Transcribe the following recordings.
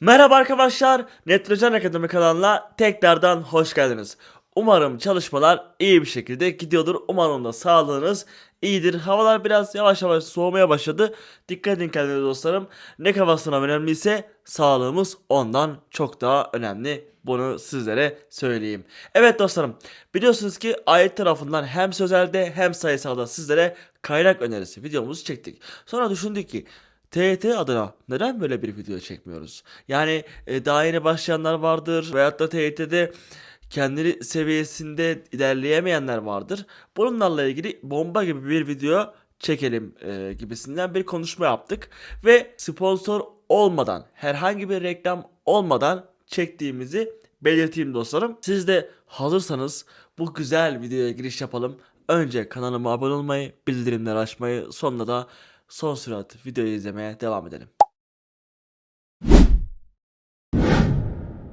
Merhaba arkadaşlar, Netrojen Akademi kanalına tekrardan hoş geldiniz. Umarım çalışmalar iyi bir şekilde gidiyordur. Umarım da sağlığınız iyidir. Havalar biraz yavaş yavaş soğumaya başladı. Dikkat edin kendinize dostlarım. Ne kafasına önemliyse sağlığımız ondan çok daha önemli. Bunu sizlere söyleyeyim. Evet dostlarım, biliyorsunuz ki ayet tarafından hem sözelde hem sayısalda sizlere kaynak önerisi videomuzu çektik. Sonra düşündük ki TYT adına neden böyle bir video çekmiyoruz? Yani e, daha yeni başlayanlar vardır veyahut da TYT'de kendi seviyesinde ilerleyemeyenler vardır. Bunlarla ilgili bomba gibi bir video çekelim e, gibisinden bir konuşma yaptık. Ve sponsor olmadan, herhangi bir reklam olmadan çektiğimizi belirteyim dostlarım. Siz de hazırsanız bu güzel videoya giriş yapalım. Önce kanalıma abone olmayı, bildirimleri açmayı, sonra da son sürat videoyu izlemeye devam edelim.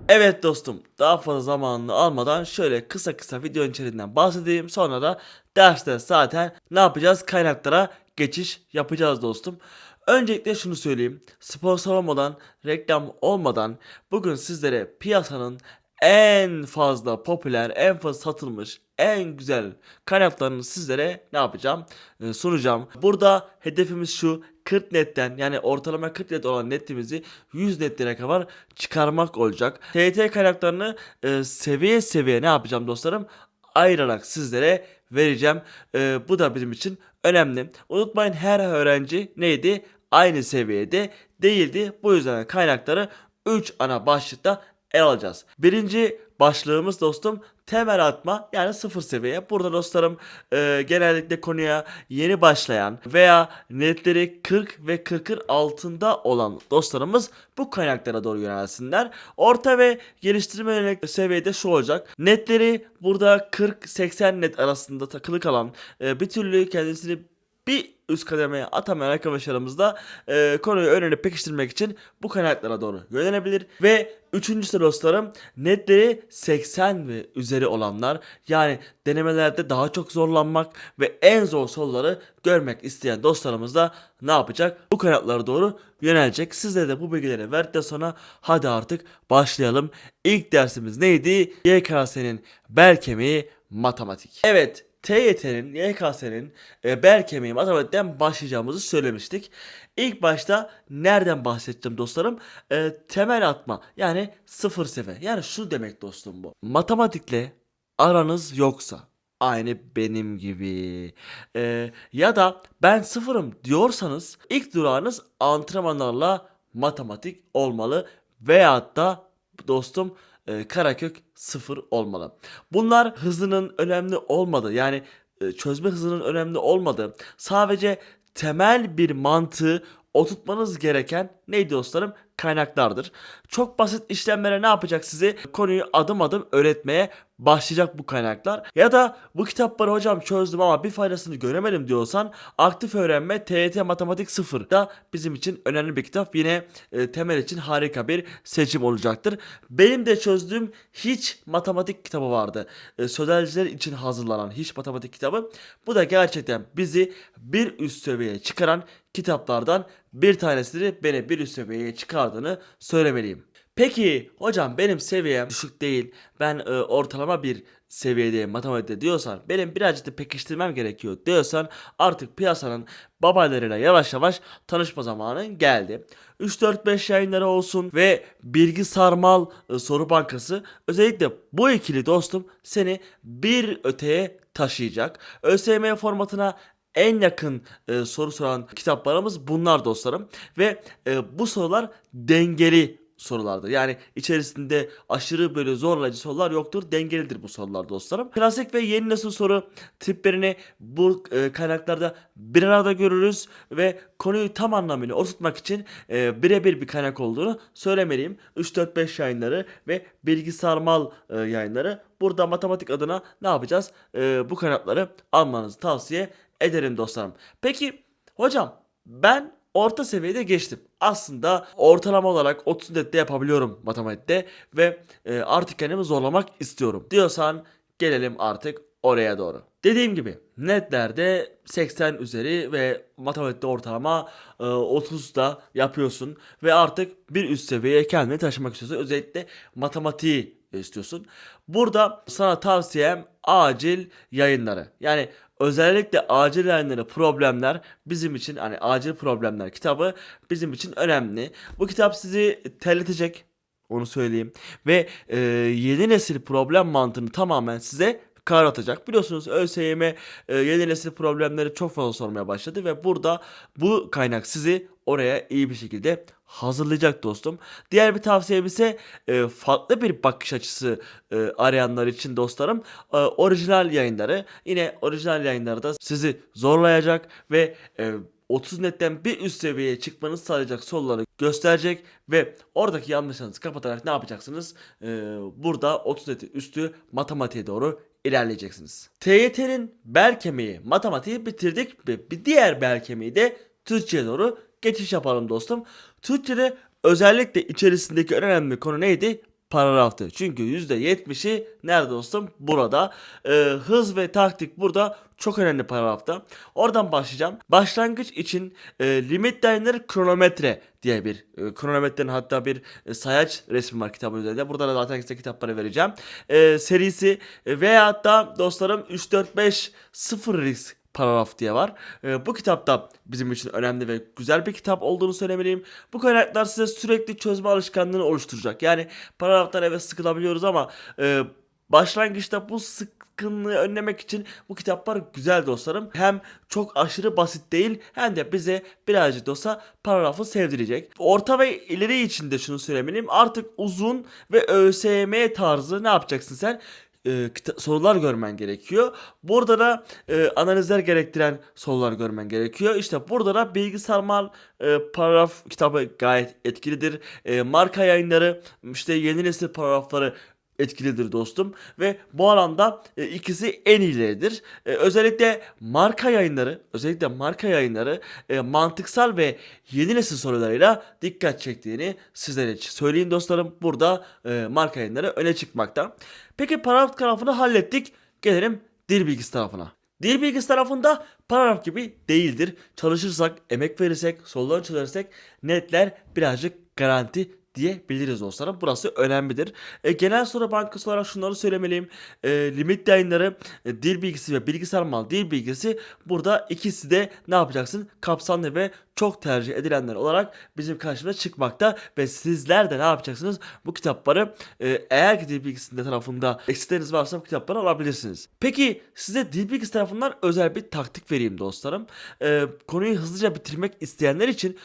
Evet dostum, daha fazla zamanını almadan şöyle kısa kısa videonun içeriğinden bahsedeyim. Sonra da derste zaten ne yapacağız? Kaynaklara geçiş yapacağız dostum. Öncelikle şunu söyleyeyim. Sponsor olmadan, reklam olmadan bugün sizlere piyasanın en fazla popüler, en fazla satılmış, en güzel kaynaklarını sizlere ne yapacağım? Ee, sunacağım. Burada hedefimiz şu 40 netten yani ortalama 40 net olan netimizi 100 netlere kadar çıkarmak olacak. TYT kaynaklarını e, seviye seviye ne yapacağım dostlarım? Ayırarak sizlere vereceğim. E, bu da bizim için önemli. Unutmayın her öğrenci neydi? Aynı seviyede değildi. Bu yüzden kaynakları 3 ana başlıkta el alacağız. Birinci başlığımız dostum temel atma yani sıfır seviye. Burada dostlarım e, genellikle konuya yeni başlayan veya netleri 40 ve 40'ın altında olan dostlarımız bu kaynaklara doğru yönelsinler. Orta ve geliştirme yönelik seviyede şu olacak. Netleri burada 40-80 net arasında takılı kalan e, bir türlü kendisini bir üst kademeye atamayan arkadaşlarımız da e, konuyu öğrenip pekiştirmek için bu kaynaklara doğru yönelebilir. Ve üçüncüsü dostlarım netleri 80 ve üzeri olanlar yani denemelerde daha çok zorlanmak ve en zor soruları görmek isteyen dostlarımız da ne yapacak? Bu kaynaklara doğru yönelecek. Sizlere de bu bilgileri verdikten sonra hadi artık başlayalım. İlk dersimiz neydi? YKS'nin bel kemiği matematik. Evet TYT'nin, YKS'nin e, bel kemiği matematikten başlayacağımızı söylemiştik. İlk başta nereden bahsedeceğim dostlarım? E, temel atma yani sıfır seviye. Yani şu demek dostum bu. Matematikle aranız yoksa aynı benim gibi e, ya da ben sıfırım diyorsanız ilk durağınız antrenmanlarla matematik olmalı veyahut da dostum e, karakök sıfır olmalı. Bunlar hızının önemli olmadığı yani e, çözme hızının önemli olmadığı sadece temel bir mantığı oturtmanız gereken neydi dostlarım? Kaynaklardır. Çok basit işlemlere ne yapacak sizi? Konuyu adım adım öğretmeye başlayacak bu kaynaklar. Ya da bu kitapları hocam çözdüm ama bir faydasını göremedim diyorsan Aktif Öğrenme TYT Matematik 0 da bizim için önemli bir kitap. Yine e, temel için harika bir seçim olacaktır. Benim de çözdüğüm hiç matematik kitabı vardı. E, sözelciler için hazırlanan hiç matematik kitabı. Bu da gerçekten bizi bir üst seviyeye çıkaran kitaplardan bir tanesidir. Beni bir üst seviyeye çıkardığını söylemeliyim. Peki hocam benim seviyem düşük değil. Ben e, ortalama bir seviyedeyim matematikte diyorsan benim birazcık da pekiştirmem gerekiyor diyorsan artık piyasanın babalarıyla yavaş yavaş tanışma zamanın geldi. 3-4-5 yayınları olsun ve Bilgi Sarmal e, Soru Bankası özellikle bu ikili dostum seni bir öteye taşıyacak. ÖSYM formatına en yakın e, soru soran kitaplarımız bunlar dostlarım. Ve e, bu sorular dengeli sorulardır. Yani içerisinde aşırı böyle zorlayıcı sorular yoktur. Dengelidir bu sorular dostlarım. Klasik ve yeni nesil soru tiplerini bu e, kaynaklarda bir arada görürüz ve konuyu tam anlamıyla oturtmak için e, birebir bir kaynak olduğunu söylemeliyim. 3-4-5 yayınları ve bilgi sarmal e, yayınları. Burada matematik adına ne yapacağız? E, bu kaynakları almanızı tavsiye ederim dostlarım. Peki hocam ben orta seviyede geçtim. Aslında ortalama olarak 30 nette yapabiliyorum matematikte ve e, artık kendimi zorlamak istiyorum diyorsan gelelim artık oraya doğru. Dediğim gibi netlerde 80 üzeri ve matematikte ortalama e, 30 da yapıyorsun ve artık bir üst seviyeye kendini taşımak istiyorsun. Özellikle matematiği istiyorsun. Burada sana tavsiyem acil yayınları. Yani özellikle acil yayınları problemler bizim için hani acil problemler kitabı bizim için önemli. Bu kitap sizi terletecek onu söyleyeyim. Ve e, yeni nesil problem mantığını tamamen size kavratacak. Biliyorsunuz ÖSYM e, yeni nesil problemleri çok fazla sormaya başladı ve burada bu kaynak sizi oraya iyi bir şekilde hazırlayacak dostum. Diğer bir tavsiyem ise e, farklı bir bakış açısı e, arayanlar için dostlarım e, orijinal yayınları. Yine orijinal yayınları da sizi zorlayacak ve e, 30 netten bir üst seviyeye çıkmanızı sağlayacak soruları gösterecek ve oradaki yanlışlarınızı kapatarak ne yapacaksınız? Ee, burada 30 netin üstü matematiğe doğru ilerleyeceksiniz. TYT'nin bel kemiği matematiği bitirdik ve bir diğer bel kemiği de Türkçe'ye doğru geçiş yapalım dostum. Türkçe'de özellikle içerisindeki önemli konu neydi? Paragraftı. Çünkü %70'i nerede dostum? Burada. Ee, hız ve taktik burada çok önemli paragrafta. Oradan başlayacağım. Başlangıç için e, limit dayanır kronometre diye bir e, kronometrenin hatta bir e, sayaç resmi var kitabın üzerinde. Burada da zaten size kitapları vereceğim. E, serisi e, veyahut da dostlarım 3 4 5 0 risk paragraf diye var. Ee, bu kitap da bizim için önemli ve güzel bir kitap olduğunu söylemeliyim. Bu kaynaklar size sürekli çözme alışkanlığını oluşturacak. Yani paragraftan evet sıkılabiliyoruz ama e, başlangıçta bu sıkkınlığı önlemek için bu kitaplar güzel dostlarım. Hem çok aşırı basit değil hem de bize birazcık da olsa paragrafı sevdirecek. Orta ve ileri için de şunu söylemeliyim. Artık uzun ve ÖSYM tarzı ne yapacaksın sen? E, sorular görmen gerekiyor. Burada da e, analizler gerektiren sorular görmen gerekiyor. İşte burada da bilgisayar e, paragraf kitabı gayet etkilidir. E, marka yayınları işte yeni nesil paragrafları etkilidir dostum ve bu alanda e, ikisi en iyileridir. E, özellikle marka yayınları, özellikle marka yayınları e, mantıksal ve yeni nesil sorularıyla dikkat çektiğini sizlere söyleyeyim dostlarım. Burada e, marka yayınları öne çıkmakta. Peki paragraf tarafını hallettik. Gelelim dil bilgisi tarafına. Dil bilgisi tarafında paragraf gibi değildir. Çalışırsak, emek verirsek, soruları çözersek netler birazcık garanti diyebiliriz dostlarım. Burası önemlidir. E, genel soru bankası olarak şunları söylemeliyim. E, limit yayınları, e, dil bilgisi ve bilgisayar mal dil bilgisi burada ikisi de ne yapacaksın? Kapsamlı ve çok tercih edilenler olarak bizim karşımıza çıkmakta ve sizler de ne yapacaksınız? Bu kitapları e, eğer ki dil bilgisinde tarafında eksikleriniz varsa bu kitapları alabilirsiniz. Peki size dil bilgisi tarafından özel bir taktik vereyim dostlarım. E, konuyu hızlıca bitirmek isteyenler için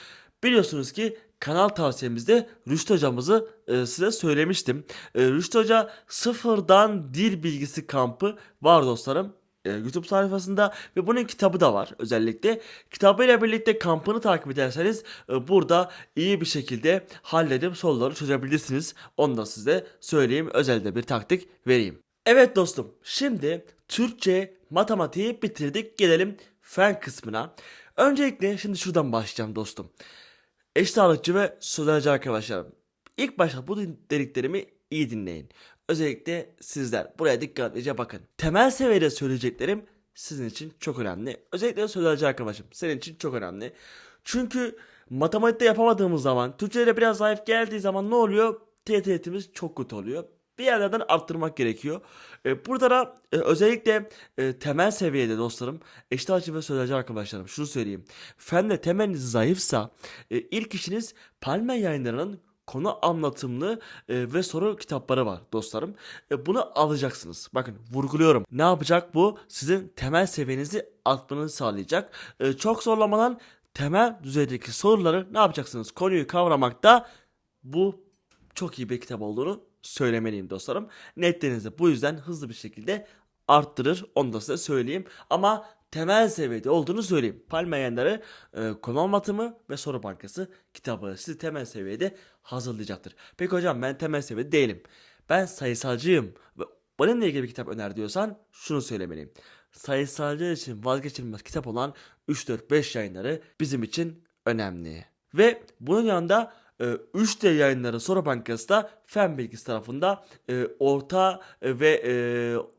biliyorsunuz ki kanal tavsiyemizde Rüştü hocamızı e, size söylemiştim. E, Rüştü hoca sıfırdan dil bilgisi kampı var dostlarım. e, YouTube sayfasında ve bunun kitabı da var özellikle. Kitabıyla birlikte kampını takip ederseniz e, burada iyi bir şekilde halledip soruları çözebilirsiniz. Onu da size söyleyeyim. Özelde bir taktik vereyim. Evet dostum şimdi Türkçe matematiği bitirdik. Gelelim fen kısmına. Öncelikle şimdi şuradan başlayacağım dostum. Eşit ağırlıkçı ve sözelci arkadaşlarım. İlk başta bu dediklerimi iyi dinleyin. Özellikle sizler buraya dikkatlice bakın. Temel seviyede söyleyeceklerim sizin için çok önemli. Özellikle sözelci arkadaşım senin için çok önemli. Çünkü matematikte yapamadığımız zaman, Türkçe'de biraz zayıf geldiği zaman ne oluyor? TYT'miz çok kötü oluyor bir yerlerden arttırmak gerekiyor. E, burada da e, özellikle e, temel seviyede dostlarım eşit ağırlıkçı ve sözelci arkadaşlarım şunu söyleyeyim. Fende temeliniz zayıfsa e, ilk işiniz Palme yayınlarının konu anlatımlı e, ve soru kitapları var dostlarım. E, bunu alacaksınız. Bakın vurguluyorum. Ne yapacak bu? Sizin temel seviyenizi artmanızı sağlayacak. E, çok zorlamadan temel düzeydeki soruları ne yapacaksınız? Konuyu kavramakta bu çok iyi bir kitap olduğunu söylemeliyim dostlarım. Netlerinizi bu yüzden hızlı bir şekilde arttırır. Onu da size söyleyeyim. Ama temel seviyede olduğunu söyleyeyim. Palme yayınları e, konu anlatımı ve soru bankası kitabı sizi temel seviyede hazırlayacaktır. Peki hocam ben temel seviyede değilim. Ben sayısalcıyım ve benimle ilgili bir kitap öner diyorsan şunu söylemeliyim. Sayısalcı için vazgeçilmez kitap olan 3-4-5 yayınları bizim için önemli. Ve bunun yanında e, 3D yayınları soru bankası da fen bilgisi tarafında e, orta e, ve e,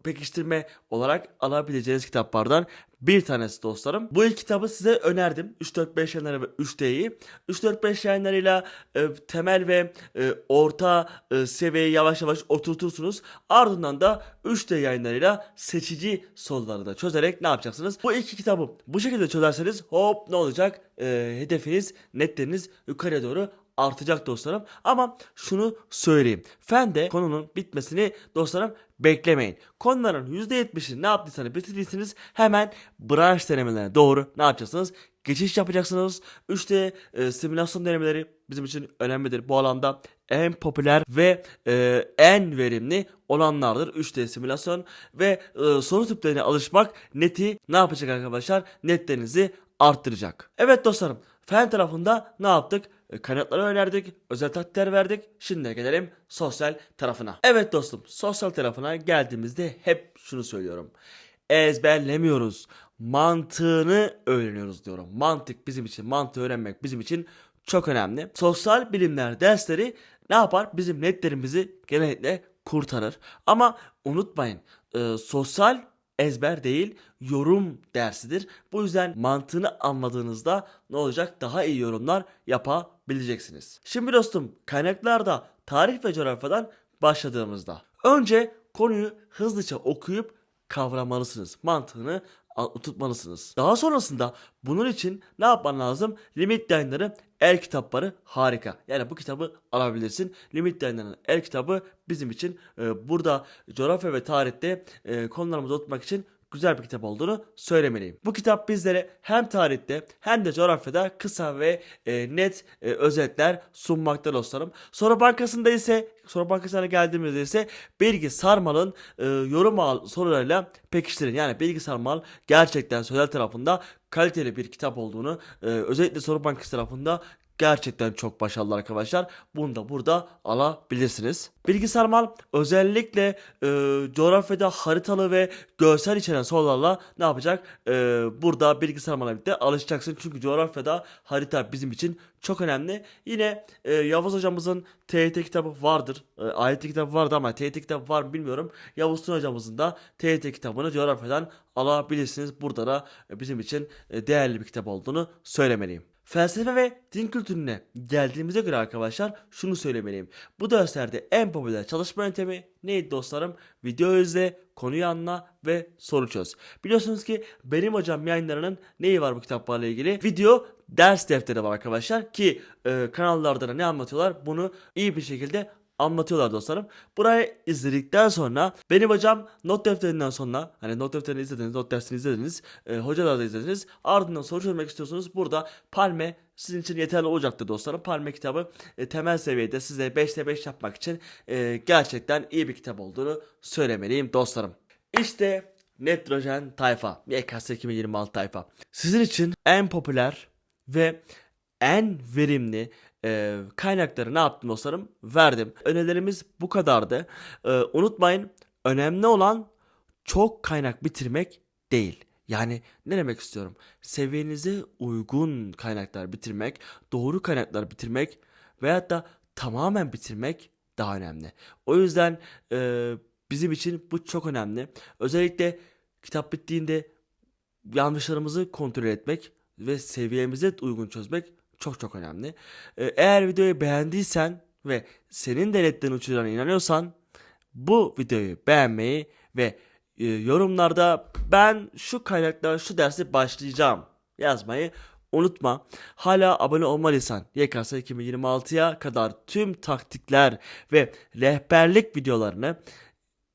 pekiştirme olarak alabileceğiniz kitaplardan bir tanesi dostlarım. Bu iki kitabı size önerdim. 3-4-5 yayınları ve 3D'yi. 3-4-5 yayınlarıyla e, temel ve e, orta e, seviyeyi yavaş yavaş oturtursunuz. Ardından da 3D yayınlarıyla seçici soruları da çözerek ne yapacaksınız? Bu iki kitabı bu şekilde çözerseniz hop ne olacak? E, hedefiniz, netleriniz yukarıya doğru artacak dostlarım. Ama şunu söyleyeyim. Fende konunun bitmesini dostlarım beklemeyin. Konuların %70'ini ne yaptıysanız bitirdiyseniz hemen branş denemelerine doğru ne yapacaksınız? Geçiş yapacaksınız. 3D e, simülasyon denemeleri bizim için önemlidir. Bu alanda en popüler ve e, en verimli olanlardır 3D simülasyon ve e, soru tiplerine alışmak neti ne yapacak arkadaşlar? Netlerinizi arttıracak. Evet dostlarım fen tarafında ne yaptık? E, Kaynakları önerdik, özel taktikler verdik. Şimdi gelelim sosyal tarafına. Evet dostum, sosyal tarafına geldiğimizde hep şunu söylüyorum. Ezberlemiyoruz. Mantığını öğreniyoruz diyorum. Mantık bizim için, mantığı öğrenmek bizim için çok önemli. Sosyal bilimler dersleri ne yapar? Bizim netlerimizi genellikle kurtarır. Ama unutmayın, e, sosyal ezber değil yorum dersidir. Bu yüzden mantığını anladığınızda ne olacak? Daha iyi yorumlar yapabileceksiniz. Şimdi dostum kaynaklarda tarih ve coğrafyadan başladığımızda önce konuyu hızlıca okuyup kavramalısınız. Mantığını tutmalısınız. Daha sonrasında bunun için ne yapman lazım? Limit yayınları el kitapları harika. Yani bu kitabı alabilirsin. Limit yayınlarının el kitabı bizim için e, burada coğrafya ve tarihte e, konularımızı tutmak için güzel bir kitap olduğunu söylemeliyim. Bu kitap bizlere hem tarihte hem de coğrafyada kısa ve e, net e, özetler sunmakta dostlarım. Soru bankasında ise soru bankasına geldiğimizde ise Bilgi Sarmal'ın e, yorum al sorularıyla pekiştirin. Yani Bilgi Sarmal gerçekten sözel tarafında kaliteli bir kitap olduğunu e, özellikle soru bankası tarafında gerçekten çok başarılı arkadaşlar. Bunu da burada alabilirsiniz. Bilgisayar mal özellikle e, coğrafyada haritalı ve görsel içeren sorularla ne yapacak? E, burada bilgisayar mala birlikte alışacaksın. Çünkü coğrafyada harita bizim için çok önemli. Yine e, Yavuz hocamızın TYT kitabı vardır. E, AYT kitabı vardı ama TYT kitabı var mı bilmiyorum. Yavuz Tun hocamızın da TYT kitabını coğrafyadan alabilirsiniz. Burada da e, bizim için e, değerli bir kitap olduğunu söylemeliyim. Felsefe ve din kültürüne geldiğimize göre arkadaşlar şunu söylemeliyim. Bu derslerde en popüler çalışma yöntemi neydi dostlarım? Video izle, konuyu anla ve soru çöz. Biliyorsunuz ki benim hocam yayınlarının neyi var bu kitaplarla ilgili? Video ders defteri var arkadaşlar ki e, kanallarda da ne anlatıyorlar bunu iyi bir şekilde anlatıyorlar dostlarım. Burayı izledikten sonra benim hocam not defterinden sonra hani not defterini izlediniz, not dersini izlediniz, e, hocalar da izlediniz. Ardından soru çözmek istiyorsunuz. Burada Palme sizin için yeterli olacaktır dostlarım. Palme kitabı e, temel seviyede size 5'te 5 yapmak için e, gerçekten iyi bir kitap olduğunu söylemeliyim dostlarım. İşte Nitrojen tayfa, YKS 2026 tayfa. Sizin için en popüler ve en verimli e, kaynakları ne yaptım dostlarım? Verdim. Önerilerimiz bu kadardı. E, unutmayın önemli olan çok kaynak bitirmek değil. Yani ne demek istiyorum? Seviyenize uygun kaynaklar bitirmek, doğru kaynaklar bitirmek veyahut da tamamen bitirmek daha önemli. O yüzden e, bizim için bu çok önemli. Özellikle kitap bittiğinde yanlışlarımızı kontrol etmek ve seviyemize uygun çözmek çok çok önemli. Ee, Eğer videoyu beğendiysen ve senin de netten uçuracağına inanıyorsan bu videoyu beğenmeyi ve e, yorumlarda ben şu kaynaklar şu dersi başlayacağım yazmayı unutma. Hala abone olmalıysan YKS 2026'ya kadar tüm taktikler ve rehberlik videolarını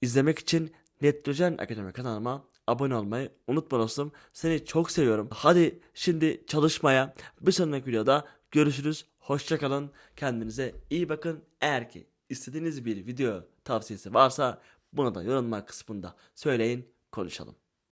izlemek için Nitrojen Akademi kanalıma abone olmayı unutma dostum. Seni çok seviyorum. Hadi şimdi çalışmaya. Bir sonraki videoda görüşürüz. Hoşçakalın. Kendinize iyi bakın. Eğer ki istediğiniz bir video tavsiyesi varsa bunu da yorumlar kısmında söyleyin konuşalım.